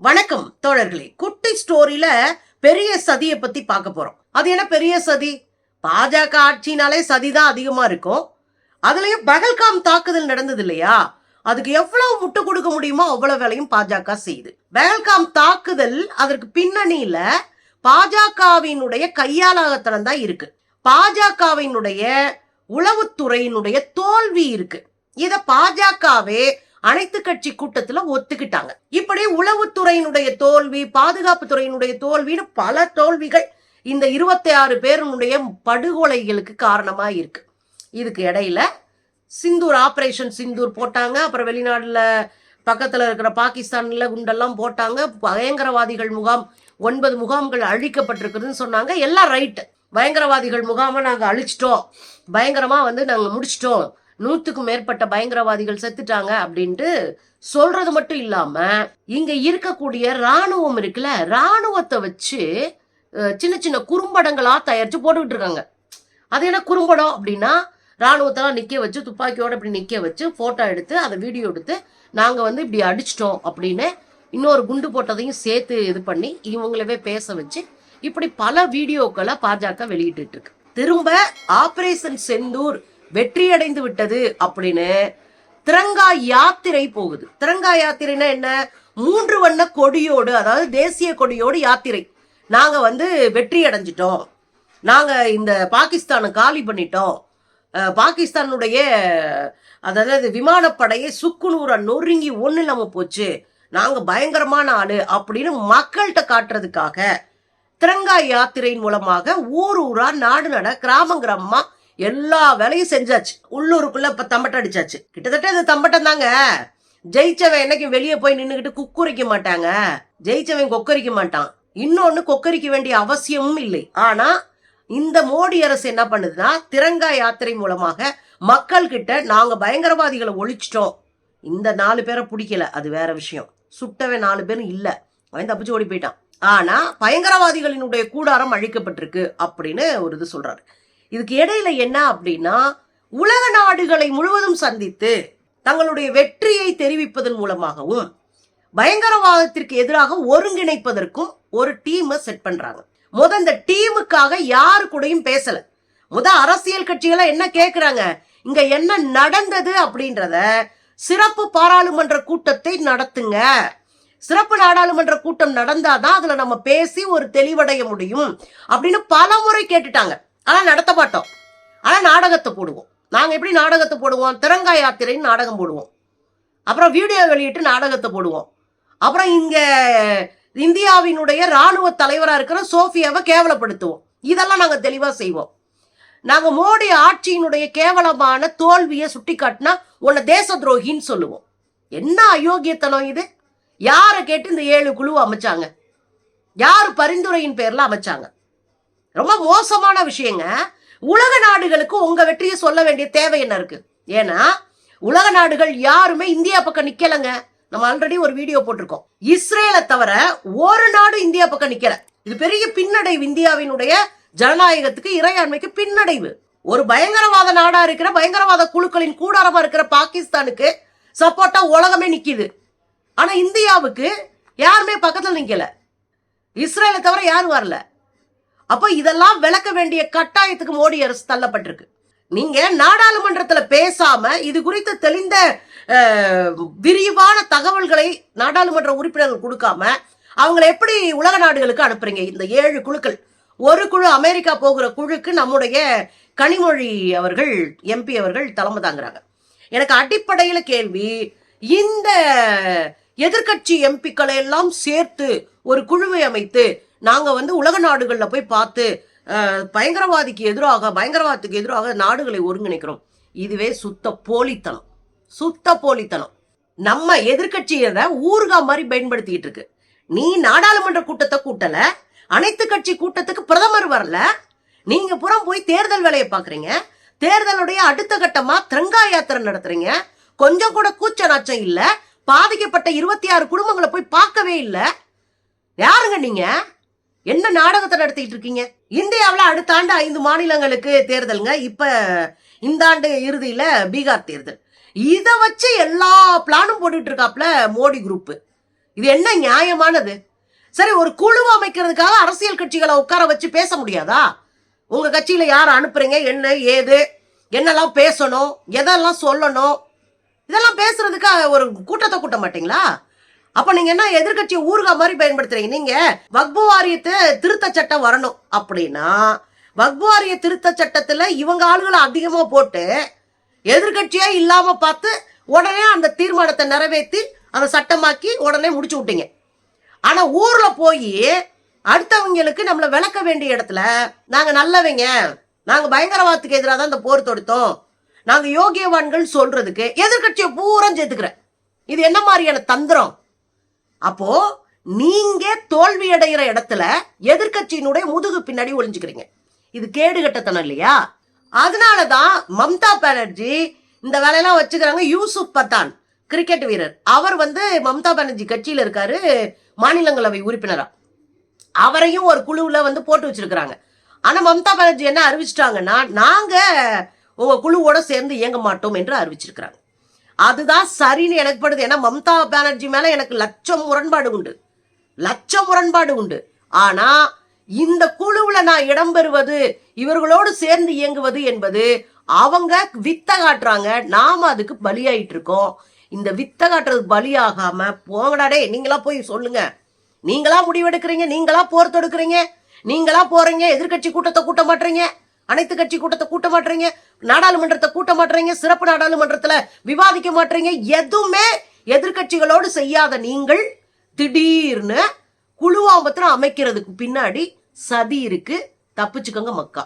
வணக்கம் தோழர்களே. குட்டி ஸ்டோரியில பெரிய சதியை பத்தி பார்க்க போறோம். அது என்ன பெரிய சதி? பாஜக ஆட்சினாலே சதி தான் அதிகமா இருக்கும். அதுலயும் பகல்காம் தாக்குதல் நடந்தது இல்லையா? அதுக்கு எவ்வளவு முட்டு கொடுக்க முடியுமோ அவ்வளவு வேலையும் பாஜக செய்யுது. பகல்காம் தாக்குதல் அதற்கு பின்னணியில பாஜகவினுடைய கையாளத்தனம் தான் இருக்கு. பாஜகவினுடைய உளவுத்துறையினுடைய தோல்வி இருக்கு. இத பாஜகவே அனைத்து கட்சி கூட்டத்துல ஒத்துக்கிட்டாங்க. இப்படி உளவுத்துறையினுடைய தோல்வி பாதுகாப்பு துறையினுடைய தோல்வின்னு பல தோல்விகள் இந்த இருபத்தி ஆறு பேருனுடைய படுகொலைகளுக்கு காரணமா இருக்கு இதுக்கு இடையில சிந்தூர் ஆபரேஷன் சிந்தூர் போட்டாங்க. அப்புறம் வெளிநாடுல பக்கத்துல இருக்கிற பாகிஸ்தான்ல குண்டெல்லாம் போட்டாங்க. பயங்கரவாதிகள் முகாம் ஒன்பது முகாம்கள் அழிக்கப்பட்டிருக்குதுன்னு சொன்னாங்க. எல்லாம் ரைட்டு பயங்கரவாதிகள் முகாமை நாங்கள் அழிச்சிட்டோம். பயங்கரமாக வந்து நாங்கள் முடிச்சிட்டோம். நூத்துக்கும் மேற்பட்ட பயங்கரவாதிகள் செத்துட்டாங்க அப்படின்ட்டு சொல்றது மட்டும் இல்லாம இங்க இருக்கக்கூடிய ராணுவம் இருக்குல்ல ராணுவத்தை வச்சு சின்ன சின்ன குறும்படங்களா தயாரிச்சு போட்டுக்கிட்டு இருக்காங்க. அது என்ன குறும்படம் அப்படின்னா ராணுவத்தெல்லாம் நிக்க வச்சு துப்பாக்கியோட இப்படி நிக்க வச்சு போட்டோ எடுத்து அதை வீடியோ எடுத்து நாங்க வந்து இப்படி அடிச்சிட்டோம் அப்படின்னு இன்னொரு குண்டு போட்டதையும் சேர்த்து இது பண்ணி இவங்களவே பேச வச்சு இப்படி பல வீடியோக்களை பாஜக வெளியிட்டு இருக்கு. திரும்ப ஆபரேஷன் செந்தூர் வெற்றியடைந்து விட்டது அப்படின்னு திரங்கா யாத்திரை போகுது. திரங்கா யாத்திரைனா என்ன? மூன்று வண்ண கொடியோடு அதாவது தேசிய கொடியோடு யாத்திரை. நாங்க வந்து வெற்றி அடைஞ்சிட்டோம். நாங்க இந்த பாகிஸ்தானை காலி பண்ணிட்டோம். பாகிஸ்தானுடைய அதாவது விமானப்படையை சுக்குநூறா நொறுங்கி ஒண்ணு இல்லாம போச்சு. நாங்க பயங்கரமான ஆளு அப்படின்னு மக்கள்கிட்ட காட்டுறதுக்காக திரங்கா யாத்திரையின் மூலமாக ஊர் ஊரா நாடு நட கிராமம் கிராமமா எல்லா வேலையும் செஞ்சாச்சு. உள்ளூருக்குள்ள இப்ப தம்பட்டம் அடிச்சாச்சு. கிட்டத்தட்ட இது தம்பட்டம் தாங்க ஜெயிச்சவன் என்னைக்கும் வெளியே போய் நின்னுகிட்டு குக்குரிக்க மாட்டாங்க? ஜெயிச்சவன் கொக்கரிக்க மாட்டான். இன்னொன்னு கொக்கரிக்க வேண்டிய அவசியமும் இல்லை. ஆனா இந்த மோடி அரசு என்ன பண்ணுதுன்னா திரங்கா யாத்திரை மூலமாக மக்கள் கிட்ட நாங்க பயங்கரவாதிகளை ஒழிச்சிட்டோம். இந்த நாலு பேரை பிடிக்கல. அது வேற விஷயம். சுட்டவன் நாலு பேரும் இல்ல. அவன் தப்பிச்சு ஓடி போயிட்டான். ஆனா பயங்கரவாதிகளினுடைய கூடாரம் அழிக்கப்பட்டிருக்கு அப்படின்னு ஒரு இது சொல்றாரு. இதுக்கு இடையில என்ன அப்படின்னா உலக நாடுகளை முழுவதும் சந்தித்து தங்களுடைய வெற்றியை தெரிவிப்பதன் மூலமாகவும் பயங்கரவாதத்திற்கு எதிராக ஒருங்கிணைப்பதற்கும் ஒரு டீமை செட் பண்றாங்க. முத இந்த டீமுக்காக யாரு கூடயும் பேசல. முத அரசியல் கட்சிகளை என்ன கேக்குறாங்க? இங்க என்ன நடந்தது அப்படின்றத சிறப்பு பாராளுமன்ற கூட்டத்தை நடத்துங்க. சிறப்பு நாடாளுமன்ற கூட்டம் நடந்தாதான் அதுல நம்ம பேசி ஒரு தெளிவடைய முடியும் அப்படின்னு பல முறை கேட்டுட்டாங்க. ஆனால் நடத்த மாட்டோம். ஆனால் நாடகத்தை போடுவோம். நாங்கள் எப்படி நாடகத்தை போடுவோம்? திறங்கா யாத்திரைன்னு நாடகம் போடுவோம். அப்புறம் வீடியோ வெளியிட்டு நாடகத்தை போடுவோம். அப்புறம் இங்கே இந்தியாவினுடைய ராணுவ தலைவராக இருக்கிற சோஃபியாவை கேவலப்படுத்துவோம். இதெல்லாம் நாங்கள் தெளிவாக செய்வோம். நாங்கள் மோடி ஆட்சியினுடைய கேவலமான தோல்வியை சுட்டி காட்டினா உன்னை தேச துரோகின்னு சொல்லுவோம். என்ன அயோக்கியத்தனம் இது? யாரை கேட்டு இந்த ஏழு குழு அமைச்சாங்க? யார் பரிந்துரையின் பேரில் அமைச்சாங்க? ரொம்ப மோசமான விஷயங்க. உலக நாடுகளுக்கு உங்க வெற்றியை சொல்ல வேண்டிய தேவை என்ன இருக்கு? ஏன்னா உலக நாடுகள் யாருமே இந்தியா பக்கம் நிக்கலங்க. நம்ம ஆல்ரெடி ஒரு வீடியோ போட்டிருக்கோம். இஸ்ரேலை தவிர ஒரு நாடு இந்தியா பக்கம் நிக்கல. இது பெரிய பின்னடைவு. இந்தியாவினுடைய ஜனநாயகத்துக்கு இறையாண்மைக்கு பின்னடைவு. ஒரு பயங்கரவாத நாடா இருக்கிற பயங்கரவாத குழுக்களின் கூடாரமா இருக்கிற பாகிஸ்தானுக்கு சப்போர்ட்டா உலகமே நிக்குது. ஆனா இந்தியாவுக்கு யாருமே பக்கத்துல நிக்கல. இஸ்ரேலை தவிர யாரும் வரல. அப்போ இதெல்லாம் விளக்க வேண்டிய கட்டாயத்துக்கு மோடி அரசு தள்ளப்பட்டிருக்கு. நீங்க நாடாளுமன்றத்துல பேசாம இது குறித்து தெளிந்த விரிவான தகவல்களை நாடாளுமன்ற உறுப்பினர்கள் கொடுக்காம அவங்களை எப்படி உலக நாடுகளுக்கு அனுப்புறீங்க? இந்த ஏழு குழுக்கள். ஒரு குழு அமெரிக்கா போகிற குழுக்கு நம்முடைய கனிமொழி அவர்கள் எம்பி அவர்கள் தலைமை தாங்குறாங்க. எனக்கு அடிப்படையில கேள்வி இந்த எதிர்க்கட்சி எம்பிக்களை எல்லாம் சேர்த்து ஒரு குழுவை அமைத்து நாங்கள் வந்து உலக நாடுகளில் போய் பார்த்து பயங்கரவாதிக்கு எதிராக பயங்கரவாதத்துக்கு எதிராக நாடுகளை ஒருங்கிணைக்கிறோம். இதுவே சுத்த போலித்தனம். சுத்த போலித்தனம். நம்ம எதிர்க்கட்சியை ஊர்கா மாதிரி பயன்படுத்திட்டு இருக்கு. நீ நாடாளுமன்ற கூட்டத்தை கூட்டல அனைத்து கட்சி கூட்டத்துக்கு பிரதமர் வரல நீங்க புறம் போய் தேர்தல் வேலையை பாக்குறீங்க தேர்தலுடைய அடுத்த கட்டமா திரங்கா யாத்திரை நடத்துறீங்க கொஞ்சம் கூட கூச்ச நாச்சம் இல்ல பாதிக்கப்பட்ட இருபத்தி ஆறு குடும்பங்களை போய் பார்க்கவே இல்லை. யாருங்க நீங்க? என்ன நாடகத்தை நடத்திட்டு இருக்கீங்க? இந்தியாவில் அடுத்த ஆண்டு ஐந்து மாநிலங்களுக்கு தேர்தலுங்க. இப்ப இந்த ஆண்டு இறுதியில பீகார் தேர்தல். இதை வச்சு எல்லா பிளானும் போட்டுட்டு இருக்காப்ல மோடி குரூப் இது என்ன நியாயமானது? சரி ஒரு குழு அமைக்கிறதுக்காக அரசியல் கட்சிகளை உட்கார வச்சு பேச முடியாதா? உங்க கட்சியில யார் அனுப்புறீங்க? என்ன ஏது? என்னெல்லாம் பேசணும்? எதெல்லாம் சொல்லணும்? இதெல்லாம் பேசுறதுக்கு ஒரு கூட்டத்தை கூட்ட மாட்டீங்களா? அப்ப நீங்க என்ன எதிர்க்கட்சி ஊர்கா மாதிரி பயன்படுத்துறீங்க? நீங்க வக்பு வாரியத்தை திருத்த சட்டம் வரணும். அப்படின்னா வக்பு வாரிய திருத்த சட்டத்துல இவங்க ஆளுகளை அதிகமா போட்டு எதிர்கட்சியே இல்லாம பார்த்து உடனே அந்த தீர்மானத்தை நிறைவேற்றி அதை சட்டமாக்கி உடனே முடிச்சு விட்டீங்க. ஆனா ஊர்ல போய் அடுத்தவங்களுக்கு நம்மளை விளக்க வேண்டிய இடத்துல நாங்க நல்லவங்க நாங்க பயங்கரவாதத்துக்கு எதிராக தான் இந்த போர் தொடுத்தோம். நாங்க யோகியவான்கள் சொல்றதுக்கு எதிர்க்கட்சியை பூரா சேர்த்துக்கிறேன். இது என்ன மாதிரியான தந்திரம்? அப்போ நீங்க தோல்வி அடைகிற இடத்துல எதிர்க்கட்சியினுடைய முதுகு பின்னாடி ஒளிஞ்சுக்கிறீங்க. இது கேடு கட்டத்தனம் இல்லையா? அதனாலதான் மம்தா பானர்ஜி இந்த வேலையெல்லாம் வச்சுக்கிறாங்க யூசுப் பத்தான் கிரிக்கெட் வீரர். அவர் வந்து மம்தா பானர்ஜி கட்சியில இருக்காரு மாநிலங்களவை உறுப்பினரா. அவரையும் ஒரு குழுவுல வந்து போட்டு வச்சிருக்கிறாங்க. ஆனா மம்தா பானர்ஜி என்ன அறிவிச்சிட்டாங்கன்னா நாங்க உங்க குழுவோட சேர்ந்து இயங்க மாட்டோம் என்று அறிவிச்சிருக்கிறாங்க. அதுதான் சரின்னு எனக்கு படுது. ஏன்னா மம்தா பானர்ஜி மேல எனக்கு லட்சம் முரண்பாடு உண்டு. லட்சம் முரண்பாடு உண்டு. ஆனா இந்த குழுவுல நான் இடம்பெறுவது இவர்களோடு சேர்ந்து இயங்குவது என்பது அவங்க வித்த காட்டுறாங்க. நாம அதுக்கு பலியாயிட்டு இருக்கோம். இந்த வித்த காட்டுறது பலியாகாம போங்கடாடே நீங்களா போய் சொல்லுங்க. நீங்களா முடிவெடுக்கிறீங்க? நீங்களா போர் தொடுக்கிறீங்க? நீங்களா போறீங்க? எதிர்க்கட்சி கூட்டத்தை கூட்ட மாட்டீங்க? அனைத்து கட்சி கூட்டத்தை கூட்ட மாட்டீங்க? நாடாளுமன்றத்தை கூட்ட மாட்டுறீங்க சிறப்பு நாடாளுமன்றத்துல விவாதிக்க மாட்டுறீங்க எதுவுமே எதிர்கட்சிகளோடு செய்யாத நீங்கள் திடீர்னு குழுவாம்பத்திரம் அமைக்கிறதுக்கு பின்னாடி சதி இருக்கு தப்பிச்சுக்கோங்க மக்கா.